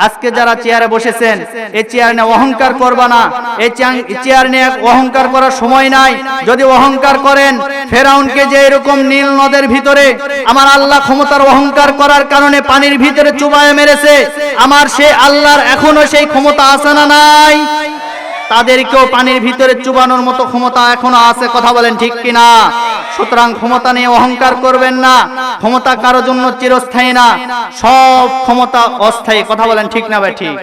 আজকে যারা চেয়ারে বসেছেন, এই চেয়ার নিয়ে অহংকার করবা না। এই চেয়ার- নিয়ে অহংকার করার সময় নাই। যদি অহংকার করেন, ফেরাউনকে যে এরকম নীল নদের ভিতরে আমার আল্লাহ ক্ষমতার অহংকার করার কারণে পানির ভিতরে চুবায় মেরেছে, আমার সে আল্লাহর এখনও সেই ক্ষমতা আছে না নাই? তাদেরকেও পানির ভিতরে চুবানোর মতো ক্ষমতা এখনও আছে, কথা বলেন ঠিক কিনা? সুতরাং ক্ষমতা নিয়ে অহংকার করবেন না। ক্ষমতা কারোর জন্য চিরস্থায়ী না। সব ক্ষমতা অস্থায়ী। কথা বলেন ঠিক না ভাই, ঠিক।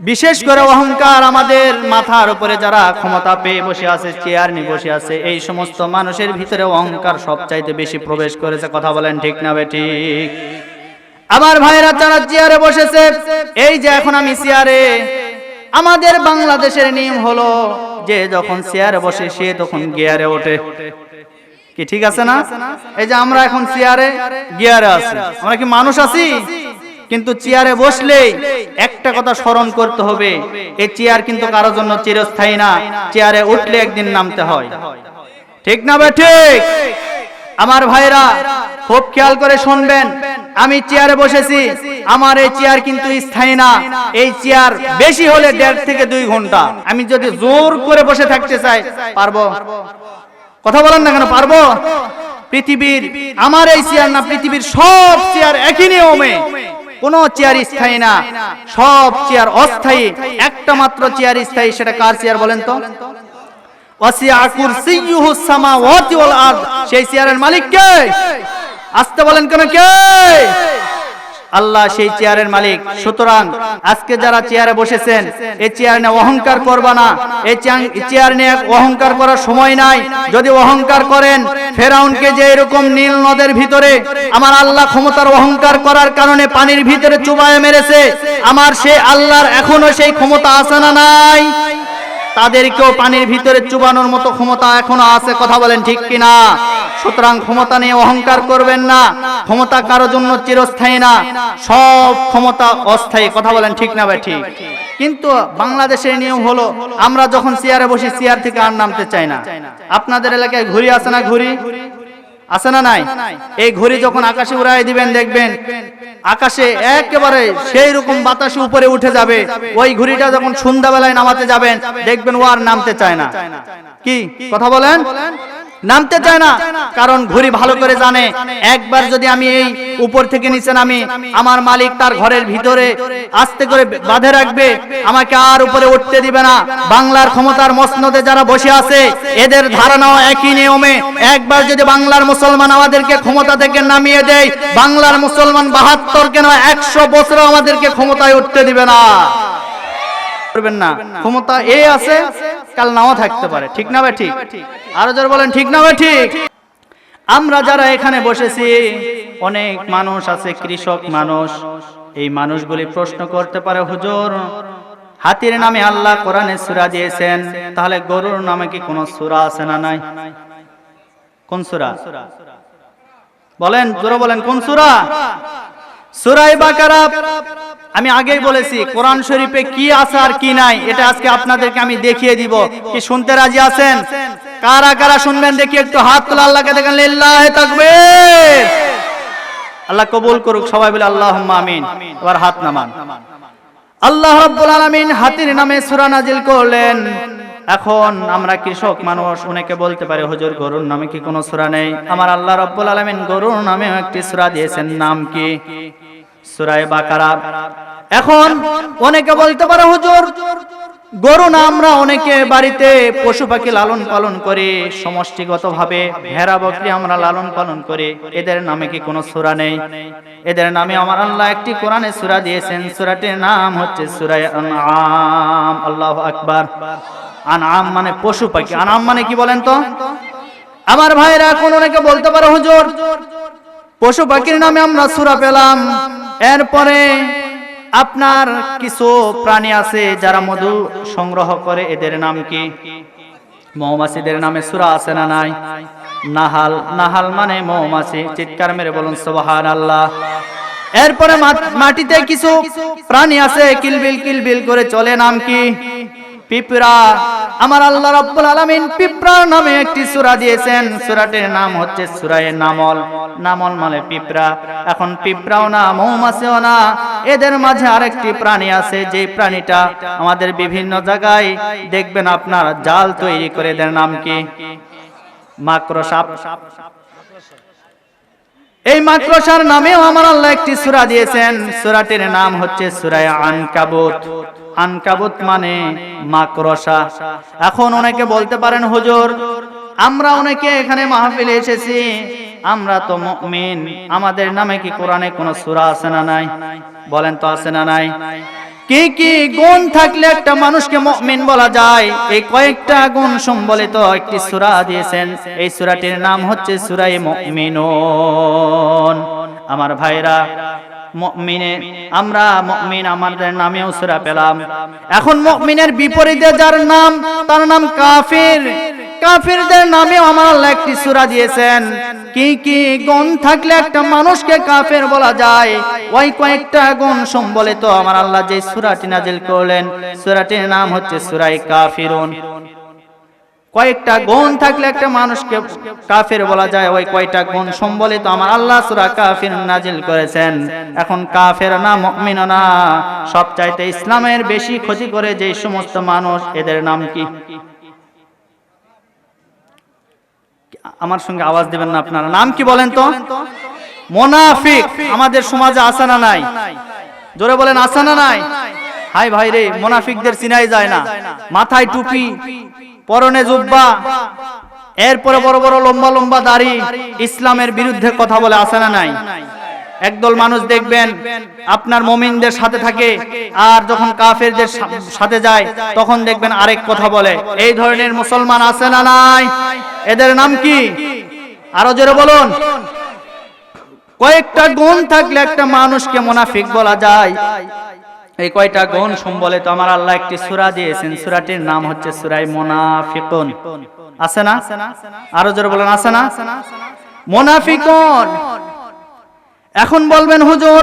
বিশেষ করে অহংকার আমাদের মাথার উপরে যারা ক্ষমতা পেয়ে বসে আছে, চেয়ার নিয়ে বসে আছে, এই সমস্ত মানুষের ভিতরে অহংকার সবচাইতে বেশি প্রবেশ করেছে। কথা বলেন ঠিক না বে ঠিক। আমার ভাইরা যারা চেয়ারে বসেছে, এই যে এখন আমি চেয়ারে, আমাদের বাংলাদেশের নিয়ম হলো যে যখন চেয়ারে বসে সে তখন গিয়ারে ওঠে। কি ঠিক আছে না? এই যে আমরা এখন চেয়ারে, গিয়ারে আছি। আমরা কি মানুষ আছি? কিন্তু চেয়ারে বসলেই একটা কথা স্মরণ করতে হবে, এই চেয়ার কিন্তু কারোর জন্য চিরস্থায়ী না। চেয়ারে উঠলে একদিন নামতে হয়। ঠিক না বে ঠিক। আমার ভাইরা খুব খেয়াল করে শুনবেন। আমি চেয়ারে বসেছি। আমার এই চেয়ার কিন্তু স্থায়ী না। এই চেয়ার বেশি হলে দেড় থেকে দুই ঘণ্টা। আমি যদি জোর করে বসে থাকতে চাই, পারব? কথা বলেন না কেন, পারব? পৃথিবীর, আমার এই চেয়ার না, পৃথিবীর সব চেয়ার একই নিয়মে। কোন চেয়ার স্থায়ী না। সব চেয়ার অস্থায়ী। একটা মাত্র চেয়ার স্থায়ী, সেটা কার চেয়ার বলেন তো? সেই চেয়ারের মালিক কে? আসতে বলেন কেন কে? আল্লাহ সেই চেয়ারের মালিক। সুতরাং আজকে যারা চেয়ারে বসেছেন, এই চেয়ার নিয়ে অহংকার করবা না। এই চেয়ার- নিয়ে অহংকার করার সময় নাই। যদি অহংকার করেন, ফেরাউনকে যে এরকম নীল নদের ভিতরে আমার আল্লাহ ক্ষমতার অহংকার করার কারণে পানির ভিতরে চুবায় মেরেছে, আমার সে আল্লাহর এখনও সেই ক্ষমতা আছে না নাই? তাদেরকেও পানির ভিতরে চুবানোর মতো ক্ষমতা এখনও আছে, কথা বলেন ঠিক কিনা? সুতরাং ক্ষমতা নিয়ে অহংকার করবেন না, ক্ষমতা কারও জন্য চিরস্থায়ী না, সব ক্ষমতা অস্থায়ী, কথা বলেন ঠিক না ভাই, ঠিক। কিন্তু বাংলাদেশের নিয়ম হলো, আমরা যখন চেয়ারে বসি, চেয়ার থেকে আর নামতে চাই না। আপনাদের এলাকায় ঘুরি আছে না ঘুরি আছে না নাই? এই ঘড়ি যখন আকাশে উড়াই দিবেন, দেখবেন আকাশে একেবারে সেই রকম বাতাসে উপরে উঠে যাবে। ওই ঘড়িটা যখন সন্ধ্যাবেলায় নামাতে যাবেন, দেখবেন ও আর নামতে চায় না। কি? কথা বলেন? নামতে চায় না কারণ ঘুরি ভালো করে জানে। একবার যদি আমি এই উপর থেকে নিচে নামি আমার মালিক তার ঘরের ভিতরে আস্তে করে বাঁধে রাখবে। আমাকে আর উপরে উঠতে দিবে না। বাংলার ক্ষমতার মসনদে যারা বসে আছে এদের ধারণাও একই নিয়মে। একবার যদি বাংলার মুসলমান আমাদেরকে ক্ষমতা থেকে নামিয়ে দেয় বাংলার মুসলমান বাহাত্তর কেন একশো বছর আমাদেরকে ক্ষমতায় উঠতে দিবে না। করবেন না। ক্ষমতা এ আছে কাল নাও থাকতে পারে। ঠিক না ভাই ঠিক? আরও যারা বলেন ঠিক না ভাই ঠিক? আমরা যারা এখানে বসেছি অনেক মানুষ আছে কৃষক মানুষ। এই মানুষগুলি প্রশ্ন করতে পারে হুজুর হাতির নামে আল্লাহ কোরআনে সূরা দিয়েছেন তাহলে গরুর নামে কি কোনো সূরা আছে না নাই? কোন সূরা? বলেন জোরে বলেন কোন সূরা? সুরাই বাকারা, আমি আগেই বলেছি, কোরআন শরীফে কি আছে আর কি নাই, এটা আজকে আপনাদেরকে আমি দেখিয়ে দিব। কি শুনতে রাজি আছেন? কারা কারা শুনবেন দেখি, একটু হাত তোলা আল্লাহকে দেখেন, লিল্লাহে তাকবীর। আল্লাহ কবুল করুক, সবাই বলে আল্লাহুম্মা আমিন। এবার হাত নামান। আল্লাহ রাব্বুল আলামিন হাতির নামে সূরা নাজিল করলেন। এখন আমরা কৃষক মানুষ, অনেকে বলতে পারে, হুজুর, গরুর নামে কি কোনো সূরা নেই? আমার আল্লাহ রব্বুল আলামিন গরুর নামে একটি সুরা দিয়েছেন, নাম কি? সূরায়ে বাকারা। এখন অনেকে বলতে পারে, হুজুর, গরু না, আমরা অনেকে বাড়িতে পশু পাখি লালন পালন করে, সমষ্টিগতভাবে ভেড়া বকরি আমরা লালন পালন করে, এদের নামে কি কোনো সূরা নেই? এদের নামে আমার আল্লাহ একটি কোরআনে সুরা দিয়েছেন, সূরাটির নাম হচ্ছে সূরায়ে আল্লাহু আকবার। আনআম মানে পশু পাখি। আনাম মানে কি বলেন তো? আমার ভাইরা এখন অনেকে বলতে পারো হুজুর। পশু পাখির নামে আমরা সূরা পেলাম। এরপরে আপনার কিছু প্রাণী আছে যারা মধু সংগ্রহ করে এদের নাম কি? মৌমাছিদের নামে সূরা আছে না নাই? নাহাল। নাহাল মানে মৌমাছি। চিৎকার মেরে বলুন সুবহান আল্লাহ এরপরে মাটিতে কিছু প্রাণী আছে কিলবিল কিলবিল করে চলে নাম কি? পিঁপড়া। আমার আল্লাহ রাব্বুল আলামিন পিঁপড়ার নামে একটি সূরা দিয়েছেন। সূরাটির নাম হচ্ছে সূরায়ে নামল। নামল মানে পিঁপড়া। এখন পিঁপড়াও না, মৌমাছিও না। এদের মাঝে আরেকটি প্রাণী আছে। যে প্রাণীটা আমাদের বিভিন্ন জায়গায় দেখবেন আপনার, জাল তৈরি করে এদের নাম কি? মাকড়সাপ। এই মাকড়সার নামেও আমার আল্লাহ একটি সূরা দিয়েছেন। সূরাটির নাম হচ্ছে সূরায়ে আনকাবুত। আনকাবুত মানে মাকড়সা। এখন অনেকে বলতে পারেন, হুজুর, আমরা অনেকে এখানে মাহফিলে এসেছি, আমরা তো মুমিন। আমাদের নামে কি কোরআনে কোনো সূরা আছে না নাই? বলেন তো আছে না নাই? কি কি গুণ থাকলে একটা মানুষকে মুমিন বলা যায়? এই কয়েকটা গুণ সম্বলিত একটি সূরা দিয়েছেন। এই সূরাটির নাম হচ্ছে সূরায়ে মুমিনুন। আমার ভাইরা মুমিনে, আমরা মুমিন আমাদের নামেও পেলাম। এখন বিপরীতে যার নাম, তার নাম কাফির। কাফিরদের আমার আল্লাহ একটি দিয়েছেন। কি কি থাকলে একটা মানুষকে কাফের বলা যায়? ওই কয়েকটা গুণ সম্বলিত আমার আল্লাহ যে সূরাটি নাজিল করলেন। সূরাটির নাম হচ্ছে সূরায়ে কাফিরুন। কয়েকটা গুণ থাকলে একটা মানুষকে কাফের বলা যায়, ওই কয়টা গুণ সম্বলিত আমার আল্লাহ সূরা কাফির নাজিল করেছেন। এখন কাফের না, মুমিন না, সবচাইতে ইসলামের বেশি ক্ষতি করে যে সমস্ত মানুষ, এদের নাম কি? আমার সঙ্গে আওয়াজ দিবেন না আপনারা। নাম কি বলেন তো? মোনাফিক। আমাদের সমাজে আছে না নাই? জোরে বলেন, আছে না নাই? হাই ভাই রে, মোনাফিকদের চিনাই যায় না। মাথায় টুপি। পরনে জুব্বা। এরপরে বড় বড় লম্বা লম্বা দাড়ি ইসলামের বিরুদ্ধে কথা বলে আসে না নাই? একদল মানুষ দেখবেন আপনার মমিনদের সাথে থাকে আর যখন কাফেরদের সাথে যায়, তখন দেখবেন আরেক কথা বলে। এই ধরনের মুসলমান আছে না নাই? এদের নাম কি? আরও জোরে বলুন। কয়েকটা গুণ থাকলে একটা মানুষকে মুনাফিক বলা যায়। এই কয়টা গুণ সম্বলিত আমার আল্লাহ একটি সূরা দিয়েছেন। সূরাটির নাম হচ্ছে সূরায়ে মুনাফিকুন। আছে না? আরও জোরে বলেন, আছে না? মুনাফিকুন। এখন বলবেন, হুজুর,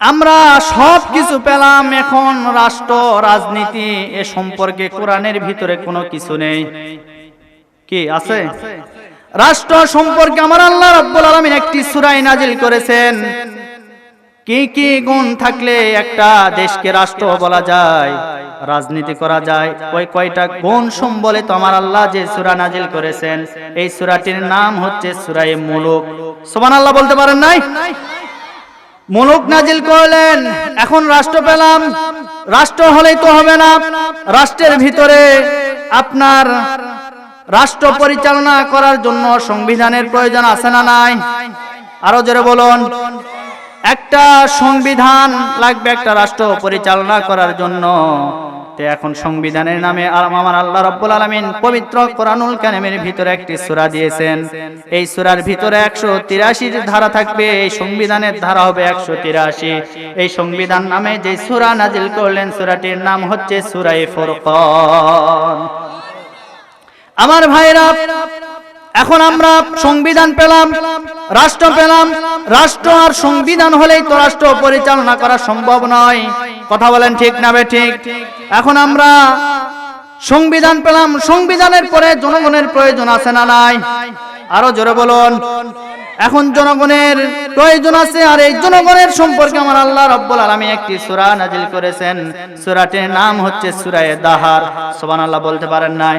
আমরা সব কিছু পেলাম, এখন রাষ্ট্র, রাজনীতি, এ সম্পর্কে কোরআনের ভিতরে কোনো কিছু নেই। কি, আছে? রাষ্ট্র সম্পর্কে আমার আল্লাহ রাব্বুল আলামিন একটি সূরায় নাজিল করেছেন। কি কি গুণ থাকলে একটা দেশকে রাষ্ট্র বলা যায়, রাজনীতি করা যায়, ওই কয়টা গুণ সম্বলিত আমার আল্লাহ যে সুরা নাজিল করেছেন, এই সূরাটির নাম হচ্ছে সূরায়ে মুলুক। সোমান আল্লাহ বলতে পারেন নাই? মুলুক নাজিল করলেন, এখন রাষ্ট্র পেলাম, রাষ্ট্র হলেই তো হবে না, রাষ্ট্রের ভিতরে আপনার রাষ্ট্র পরিচালনা করার জন্য সংবিধানের প্রয়োজন আছে না নাই? আরও জোরে বলুন। একটা সংবিধান লাগবে একটা রাষ্ট্র পরিচালনা করার জন্য। এখন সংবিধানের নামে আমার আল্লাহ রব্বুল আলামিন পবিত্র কোরআনুল কারিমের ভিতরে একটি সূরা দিয়েছেন। এই সূরার ভিতরে 183 ধারা থাকবে, এই সংবিধানের ধারা হবে 183 এই সংবিধান নামে যে সূরা নাজিল করলেন, সূরাটির নাম হচ্ছে সূরায়ে ফুরকান। আমার ভাইরা এখন আমরা সংবিধান পেলাম, রাষ্ট্র পেলাম, রাষ্ট্র আর সংবিধান হলেই তো রাষ্ট্র পরিচালনা করা সম্ভব নয়। কথা বলেন ঠিক না ঠিক? এখন আমরা সংবিধান পেলাম, সংবিধানের পরে জনগণের প্রয়োজন আছে না নাই? আরও জোরে বলুন। এখন জনগণের প্রয়োজন আছে, আর এই জনগণের সম্পর্কে আমার আল্লাহ রব্বুল আলামিন একটি সূরা নাজিল করেছেন। সূরাটির নাম হচ্ছে সূরায়ে দাহার। সুবহানাল্লাহ, বলতে পারেন নাই?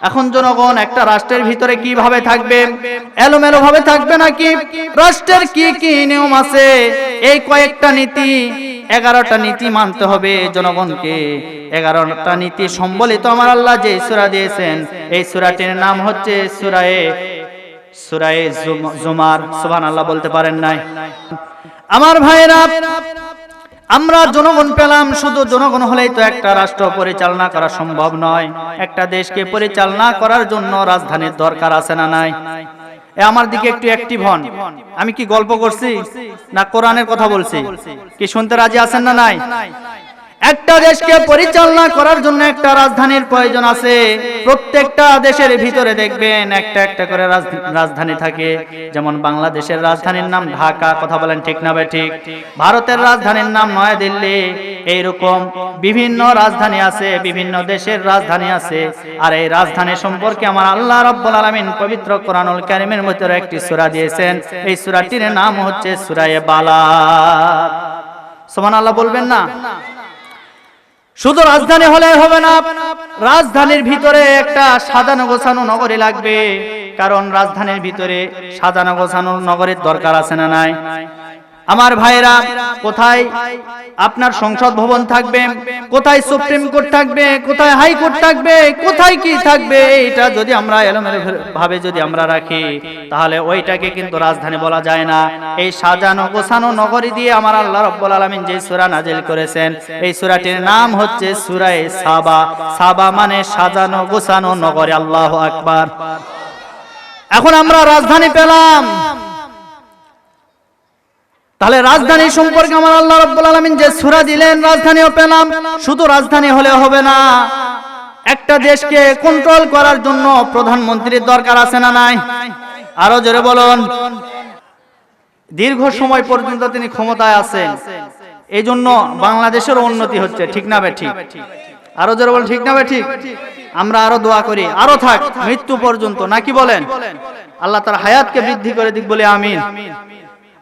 এখন জনগণ, একটা রাষ্ট্রের ভিতরে কীভাবে থাকবে? এলোমেলো ভাবে থাকবে নাকি? রাষ্ট্রের কি কি নিয়ম আছে? এই কয়েকটা নীতি, এগারোটা নীতি মানতে হবে জনগণকে। এগারোটা নীতি সম্বলিত আমার আল্লাহ যে সুরা দিয়েছেন, এই সুরাটির নাম হচ্ছে সূরায়ে সূরায়ে জুম- জুমার। সুবহানাল্লাহ, বলতে পারেন নাই। আমার ভাইরা আমরা জনগণ পেলাম, শুধু জনগণ হলেই তো একটা রাষ্ট্র পরিচালনা করা সম্ভব নয়। একটা দেশকে পরিচালনা করার জন্য রাজধানীর দরকার আছে না নাই? আমার দিকে একটু অ্যাক্টিভ হন। আমি কি গল্প করছি? না কোরআনের কথা বলছি? কি শুনতে রাজি আছেন না নাই? একটা দেশকে পরিচালনা করার জন্য একটা রাজধানীর প্রয়োজন আছে। প্রত্যেকটা দেশের ভিতরে দেখবেন একটা একটা করে রাজধানী থাকে। যেমন বাংলাদেশের রাজধানীর নাম ঢাকা, কথা বলেন ঠিক না বে ঠিক? ভারতের রাজধানীর নাম নয়াদিল্লি। এইরকম বিভিন্ন রাজধানী আছে, বিভিন্ন দেশের রাজধানী আছে। আর এই রাজধানী সম্পর্কে আমার আল্লাহ রাব্বুল আলামিন পবিত্র কোরআনুল কারীমের ভিতরে একটি সূরা দিয়েছেন। এই সূরাটির নাম হচ্ছে সূরায়ে বালাদ সুবহানাল্লাহ বলবেন না? শুধু রাজধানী হলে হবে না, রাজধানীর ভিতরে একটা সাজানো গোছানো নগরী লাগবে। কারণ রাজধানীর ভিতরে সাজানো গোছানো নগরীর দরকার আছে না নাই? আমার ভাইরা কোথায়? আপনার সংসদ ভবন থাকবে, কোথায় সুপ্রিম কোর্ট থাকবে, কোথায় হাইকোর্ট থাকবে, কোথায় কি থাকবে এটা যদি আমরা ভাবে যদি আমরা রাখি, তাহলে ওইটাকে কিন্তু রাজধানী বলা যায় না। এই সাজানো গোছানো নগরী দিয়ে আমার আল্লাহ রব্বুল আলামিন যে সূরা নাজিল করেছেন, এই সূরাটির নাম হচ্ছে সূরায়ে সাবা। সাবা মানে সাজানো গোছানো নগরী, আল্লাহ আকবার। এখন আমরা রাজধানী পেলাম। তাহলে রাজধানী সম্পর্কে আমার আল্লাহ রাব্বুল আলামিন যে সূরা দিলেন রাজধানীও পেলাম শুধু রাজধানী হলে হবে না। একটা দেশকে কন্ট্রোল করার জন্য প্রধানমন্ত্রীর দরকার আছে না নাই? আরও জোরে বলুন। দীর্ঘ সময় পর্যন্ত তিনি ক্ষমতায় আছেন। এই জন্য বাংলাদেশের উন্নতি হচ্ছে ঠিক না ঠিক? আরও জোরে বল ঠিক না ঠিক? আমরা আরও দোয়া করি আরও থাক মৃত্যু পর্যন্ত নাকি বলেন? আল্লাহ তার হায়াতকে বৃদ্ধি করে দিক বলে আমিন।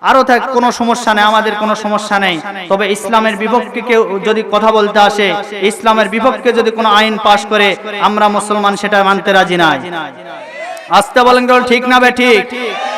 আরও থাক কোনো সমস্যা নেই আমাদের কোনো সমস্যা নেই তবে ইসলামের বিপক্ষে কেউ যদি কথা বলতে আসে ইসলামের বিপক্ষে যদি কোনো আইন পাশ করে আমরা মুসলমান সেটা মানতে রাজি নাই। আসতে বলেন ঠিক না বে ঠিক।